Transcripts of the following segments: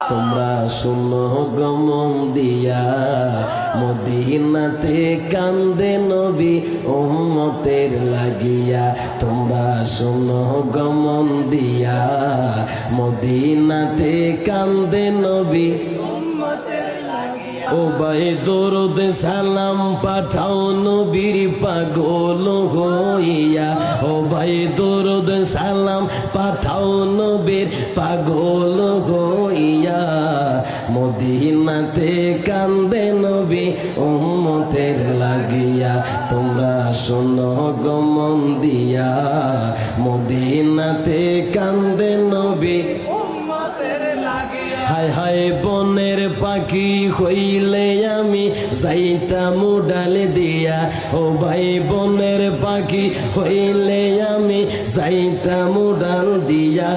তোমরা শুনো গমন দিয়া, মদিনাতে কান্দে নবী উম্মতের লাগিয়া। তোমরা শুনো গমন দিয়া, মদিনাতে কান্দে নবী ও ভাই দরদ সালাম পাঠাও নবীর পাগল হইয়া। ও ভাই দরদ সালাম পাঠাও নবীর পাগল হইয়া। মদিনাতে কান্দে নবী উম্মতের লাগিয়া। তোমরা শোনো গমন দিয়া। মদিনাতে কান্দে নবী হায় হায় বনের পাখি হইলে আমি যাইতাম ডালে দিয়া। ও ভাই বনের পাখি হইলে আমি যাইতাম ডাল দিয়া।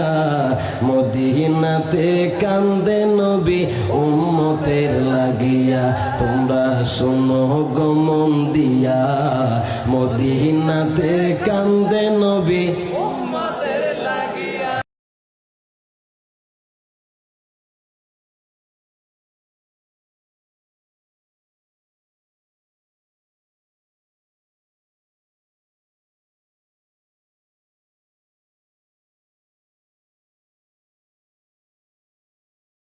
মদিনাতে কান্দে নবী উম্মতের লাগিয়া। তোমরা শোনো গমন দিয়া। মদিনাতে কান্দে নবী